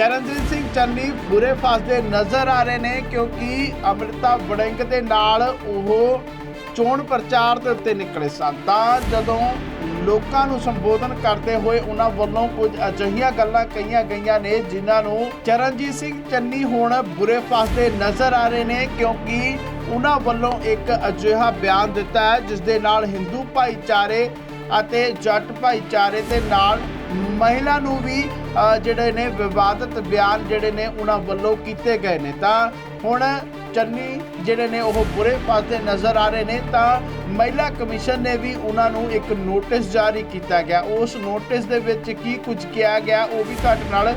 ਚਰਨਜੀਤ ਸਿੰਘ ਚੰਨੀ ਬੁਰੇ ਫਸਦੇ ਨਜ਼ਰ ਆ ਰਹੇ ਨੇ ਕਿਉਂਕਿ ਅੰਮ੍ਰਿਤਾ ਵੜਿੰਗ ਦੇ ਨਾਲ ਉਹ ਚੋਣ ਪ੍ਰਚਾਰ ਦੇ ਉੱਤੇ ਨਿਕਲੇ ਸਨ। ਤਾਂ ਜਦੋਂ ਲੋਕਾਂ ਨੂੰ ਸੰਬੋਧਨ ਕਰਦੇ ਹੋਏ ਉਹਨਾਂ ਵੱਲੋਂ ਕੁਝ ਅਜਿਹੀਆਂ ਗੱਲਾਂ ਕਹੀਆਂ ਗਈਆਂ ਨੇ, ਜਿਨ੍ਹਾਂ ਨੂੰ ਚਰਨਜੀਤ ਸਿੰਘ ਚੰਨੀ ਹੁਣ ਬੁਰੇ ਫਸਦੇ ਨਜ਼ਰ ਆ ਰਹੇ ਨੇ ਕਿਉਂਕਿ ਉਹਨਾਂ ਵੱਲੋਂ ਇੱਕ ਅਜਿਹਾ ਬਿਆਨ ਦਿੱਤਾ ਹੈ, ਜਿਸ ਦੇ ਨਾਲ ਹਿੰਦੂ ਭਾਈਚਾਰੇ ਅਤੇ ਜੱਟ ਭਾਈਚਾਰੇ ਦੇ ਨਾਲ ਮਹਿਲਾ ਨੂੰ ਵੀ ਜਿਹੜੇ ਨੇ ਵਿਵਾਦਤ ਬਿਆਨ ਜਿਹੜੇ ਨੇ ਉਹਨਾਂ ਵੱਲੋਂ ਕੀਤੇ ਗਏ ਨੇ। ਤਾਂ ਹੁਣ ਚੰਨੀ ਜਿਹੜੇ ਨੇ ਉਹ ਬੁਰੇ ਪਾਸੇ ਨਜ਼ਰ ਆ ਰਹੇ ਨੇ, ਤਾਂ ਮਹਿਲਾ ਕਮਿਸ਼ਨ ਨੇ ਵੀ ਉਹਨਾਂ ਨੂੰ ਇੱਕ ਨੋਟਿਸ ਜਾਰੀ ਕੀਤਾ ਗਿਆ। ਉਸ ਨੋਟਿਸ ਦੇ ਵਿੱਚ ਕੀ ਕੁਝ ਕਿਹਾ ਗਿਆ, ਉਹ ਵੀ ਤੁਹਾਡੇ ਨਾਲ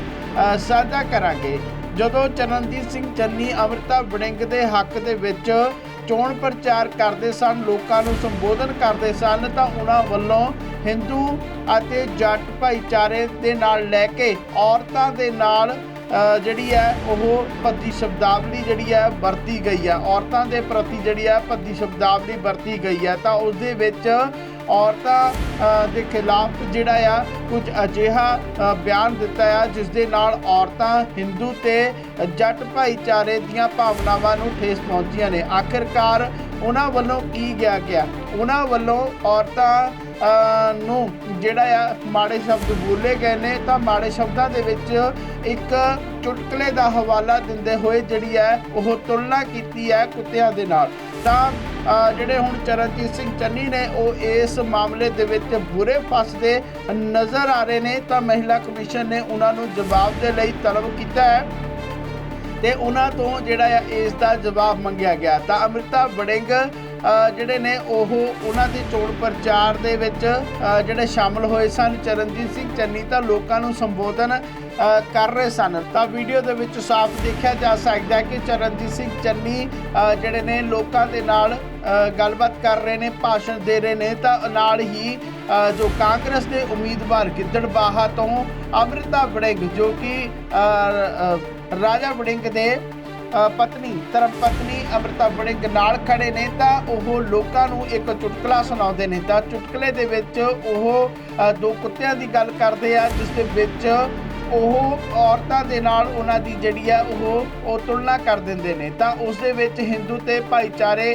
ਸਾਂਝਾ ਕਰਾਂਗੇ। ਜਦੋਂ ਚਰਨਜੀਤ ਸਿੰਘ ਚੰਨੀ ਅਮ੍ਰਿਤਾ ਵੜਿੰਗ ਦੇ ਹੱਕ ਦੇ ਵਿੱਚ ਚੋਣ ਪ੍ਰਚਾਰ ਕਰਦੇ ਸਨ, ਲੋਕਾਂ ਨੂੰ ਸੰਬੋਧਨ ਕਰਦੇ ਸਨ, ਤਾਂ ਉਹਨਾਂ ਵੱਲੋਂ ਹਿੰਦੂ ਅਤੇ ਜੱਟ ਭਾਈਚਾਰੇ ਦੇ ਨਾਲ ਲੈ ਕੇ ਔਰਤਾਂ ਦੇ ਨਾਲ ਜਿਹੜੀ ਹੈ ਉਹ ਭੱਦੀ ਸ਼ਬਦਾਵਲੀ ਜਿਹੜੀ ਹੈ ਵਰਤੀ ਗਈ ਹੈ। ਔਰਤਾਂ ਦੇ ਪ੍ਰਤੀ ਜਿਹੜੀ ਹੈ ਭੱਦੀ ਸ਼ਬਦਾਵਲੀ ਵਰਤੀ ਗਈ ਹੈ। ਤਾਂ ਉਸ ਦੇ ਵਿੱਚ ਔਰਤਾਂ ਦੇ ਖਿਲਾਫ ਜਿਹੜਾ ਆ, ਕੁਝ ਅਜਿਹਾ ਬਿਆਨ ਦਿੱਤਾ ਆ ਜਿਸ ਦੇ ਨਾਲ ਔਰਤਾਂ ਹਿੰਦੂ ਤੇ ਜੱਟ ਭਾਈਚਾਰੇ ਦੀਆਂ ਭਾਵਨਾਵਾਂ ਨੂੰ ਠੇਸ ਪਹੁੰਚੀਆਂ ਨੇ। ਆਖਿਰਕਾਰ ਉਹਨਾਂ ਵੱਲੋਂ ਕੀ ਗਿਆ ਗਿਆ? ਉਹਨਾਂ ਵੱਲੋਂ ਔਰਤਾਂ ਨੂੰ ਜਿਹੜਾ ਆ, ਮਾੜੇ ਸ਼ਬਦ ਬੋਲੇ ਗਏ ਨੇ, ਤਾਂ ਮਾੜੇ ਸ਼ਬਦਾਂ ਦੇ ਵਿੱਚ ਇੱਕ ਚੁਟਕਲੇ ਦਾ ਹਵਾਲਾ ਦਿੰਦੇ ਹੋਏ ਜਿਹੜੀ ਹੈ ਉਹ ਤੁਲਨਾ ਕੀਤੀ ਹੈ ਕੁੱਤਿਆਂ ਦੇ ਨਾਲ। ਤਾਂ ਜਿਹੜੇ ਹੁਣ ਚਰਨਜੀਤ ਸਿੰਘ ਚੰਨੀ ਨੇ, ਉਹ ਇਸ ਮਾਮਲੇ ਦੇ ਵਿੱਚ ਬੁਰੇ ਫਸਦੇ ਨਜ਼ਰ ਆ ਰਹੇ ਨੇ, ਤਾਂ ਮਹਿਲਾ ਕਮਿਸ਼ਨ ਨੇ ਉਹਨਾਂ ਨੂੰ ਜਵਾਬ ਦੇ ਲਈ ਤਲਬ ਕੀਤਾ ਹੈ ਤੇ ਉਹਨਾਂ ਤੋਂ ਜਿਹੜਾ ਆ ਇਸ ਦਾ ਜਵਾਬ ਮੰਗਿਆ ਗਿਆ। ਤਾਂ ਅਮ੍ਰਿਤਾ ਵੜਿੰਗ ਜਿਹੜੇ ਨੇ ਉਹ ਉਹਨਾਂ ਦੇ ਚੋਣ ਪ੍ਰਚਾਰ ਦੇ ਵਿੱਚ ਜਿਹੜੇ ਸ਼ਾਮਲ ਹੋਏ ਸਨ, ਚਰਨਜੀਤ ਸਿੰਘ ਚੰਨੀ ਤਾਂ ਲੋਕਾਂ ਨੂੰ ਸੰਬੋਧਨ ਕਰ ਰਹੇ ਸਨ। ਤਾਂ ਵੀਡੀਓ ਦੇ ਵਿੱਚ ਸਾਫ਼ ਦੇਖਿਆ ਜਾ ਸਕਦਾ ਹੈ ਕਿ ਚਰਨਜੀਤ ਸਿੰਘ ਚੰਨੀ ਜਿਹੜੇ ਨੇ ਲੋਕਾਂ ਦੇ ਨਾਲ ਗੱਲਬਾਤ ਕਰ ਰਹੇ ਨੇ, ਭਾਸ਼ਣ ਦੇ ਰਹੇ ਨੇ, ਤਾਂ ਨਾਲ ਹੀ ਜੋ ਕਾਂਗਰਸ ਦੇ ਉਮੀਦਵਾਰ ਗਿੱਦੜ ਬਾਹਾ ਤੋਂ ਅਮ੍ਰਿਤਾ ਵੜਿੰਗ, ਜੋ ਕਿ ਰਾਜਾ ਵੜਿੰਗ ਦੇ ਪਤਨੀ ਧਰਮ ਪਤਨੀ ਅਮ੍ਰਿਤਾ ਬੜਿੰਗ ਨਾਲ ਖੜੇ ਨੇ ਤਾਂ ਉਹ ਲੋਕਾਂ ਨੂੰ ਇੱਕ ਚੁਟਕਲਾ ਸੁਣਾਉਂਦੇ ਨੇ ਤਾਂ ਚੁਟਕਲੇ ਦੇ ਵਿੱਚ ਉਹ ਦੋ ਕੁੱਤਿਆਂ ਦੀ ਗੱਲ ਕਰਦੇ ਆ ਜਿਸ ਦੇ ਵਿੱਚ ਉਹ ਔਰਤਾਂ ਦੇ ਨਾਲ ਉਹਨਾਂ ਦੀ ਜਿਹੜੀ ਆ ਉਹ ਉਹ ਤੁਲਨਾ ਕਰ ਦਿੰਦੇ ਨੇ ਤਾਂ ਉਸ ਦੇ ਵਿੱਚ ਹਿੰਦੂ ਤੇ ਭਾਈਚਾਰੇ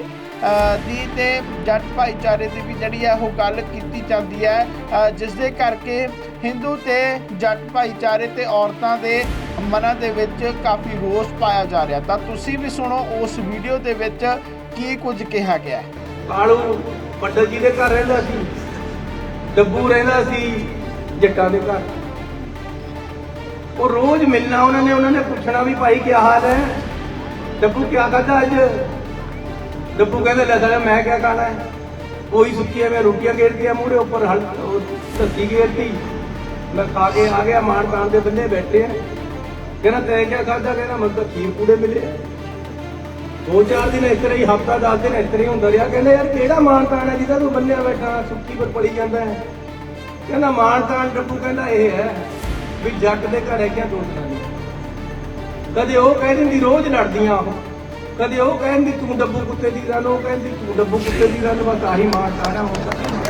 ਦੀ ਤੇ ਜੱਟ ਭਾਈਚਾਰੇ ਦੀ ਵੀ ਜਿਹੜੀ ਆ ਉਹ ਗੱਲ ਕੀਤੀ ਜਾਂਦੀ ਹੈ ਅ, ਜਿਸ ਦੇ ਕਰਕੇ ਹਿੰਦੂ ਤੇ ਜੱਟ ਭਾਈਚਾਰੇ ਤੇ ਔਰਤਾਂ ਦੇ ਮਨਾਂ ਦੇ ਵਿੱਚ ਕਾਫੀ ਰੋਸ ਪਾਇਆ ਜਾ ਰਿਹਾ। ਤਾਂ ਤੁਸੀਂ ਵੀ ਸੁਣੋ, ਉਸ ਵੀਡੀਓ ਦੇ ਵਿੱਚ ਕੀ ਕੁਝ ਕਿਹਾ ਗਿਆ ਹੈ। ਕਾਲੂ ਪੰਡਤ ਜੀ ਦੇ ਘਰ ਰਹਿੰਦਾ ਸੀ, ਡੱਬੂ ਰਹਿੰਦਾ ਸੀ, ਜੱਟਾਂ ਦੇ ਘਰ। ਉਹ ਰੋਜ਼ ਮਿਲਣਾ ਉਹਨਾਂ ਨੇ ਉਹਨਾਂ ਨੇ ਪੁੱਛਣਾ ਵੀ ਭਾਈ ਕੀ ਹਾਲ ਹੈ? ਡੱਬੂ ਕੀ ਕਰਦਾ ਅੱਜ? ਡੱਬੂ ਕਹਿੰਦਾ, ਲੈ ਸਾਲਾ ਮੈਂ ਕੀ ਖਾਣਾ ਹੈ? ਕੋਈ ਸੁੱਕੀਆਂ ਮੈਂ ਰੋਟੀਆਂ ਗੇਰਤੀਆਂ ਮੂਹਰੇ ਉੱਪਰ ਹਲ ਉਹ ਲੱਸੀ ਗੇਰਤੀ। ਮੈਂ ਖਾ ਕੇ ਆ ਗਿਆ, ਮਾਣ ਤਾਣ ਦੇ ਬੰਦੇ ਬੈਠੇ ਆ। ਕਹਿੰਦਾ ਤੈਂ ਕੀ ਖਾਦਾ ਕਹਿੰਦਾ ਮੈਨੂੰ ਤਾਂ ਖੀਰ ਪੂੜੇ ਮਿਲੇ। ਦੋ ਚਾਰ ਦਿਨ ਇਸ ਤਰ੍ਹਾਂ ਹੀ, ਹਫਤਾ, ਦਸ ਦਿਨ ਇਸ ਤਰ੍ਹਾਂ ਹੀ ਹੁੰਦਾ ਰਿਹਾ। ਕਹਿੰਦੇ ਯਾਰ ਕਿਹੜਾ ਮਾਨ ਤਾਣ ਹੈ ਜਿਹਦਾ ਤੂੰ ਬੰਨਿਆ ਬੈਠਾ, ਸੁੱਕੀ ਪਰ ਪੜੀ ਜਾਂਦਾ ਹੈ? ਕਹਿੰਦਾ ਮਾਨ ਤਾਣ ਡੱਬੂ ਕਹਿੰਦਾ ਇਹ ਹੈ ਵੀ ਜੱਟ ਦੇ ਘਰ ਹੈ ਕਿਆ ਦੋ ਜਨਾਨੀਆਂ ਕਦੇ ਉਹ ਕਹਿ ਦਿੰਦੀ ਰੋਜ਼ ਲੜਦੀਆਂ ਉਹ। ਕਦੇ ਉਹ ਕਹਿੰਦੀ ਤੂੰ ਡੱਬੂ ਕੁੱਤੇ ਦੀ ਗੱਲ ਉਹ ਕਹਿੰਦੀ ਤੂੰ ਡੱਬੂ ਕੁੱਤੇ ਦੀ ਗੱਲ ਬਸ ਆਹੀ ਮਾਨ ਤਾਣਾ ਹੁੰਦਾ?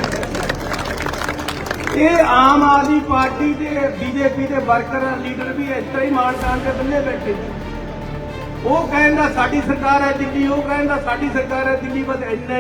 ਇਹ ਆਮ ਆਦਮੀ ਪਾਰਟੀ ਦੇ ਬੀਜੇਪੀ ਦੇ ਵਰਕਰ ਲੀਡਰ ਵੀ ਇਸ ਤਰ੍ਹਾਂ ਹੀ ਮਾਣ ਤਾਣ ਦੇ ਬੰਨੇ ਬੈਠੇ। ਉਹ ਕਹਿੰਦਾ ਸਾਡੀ ਸਰਕਾਰ ਹੈ ਦਿੱਲੀ, ਉਹ ਕਹਿੰਦਾ ਸਾਡੀ ਸਰਕਾਰ ਹੈ ਦਿੱਲੀ, ਬਸ ਇੰਨਾ ਹੀ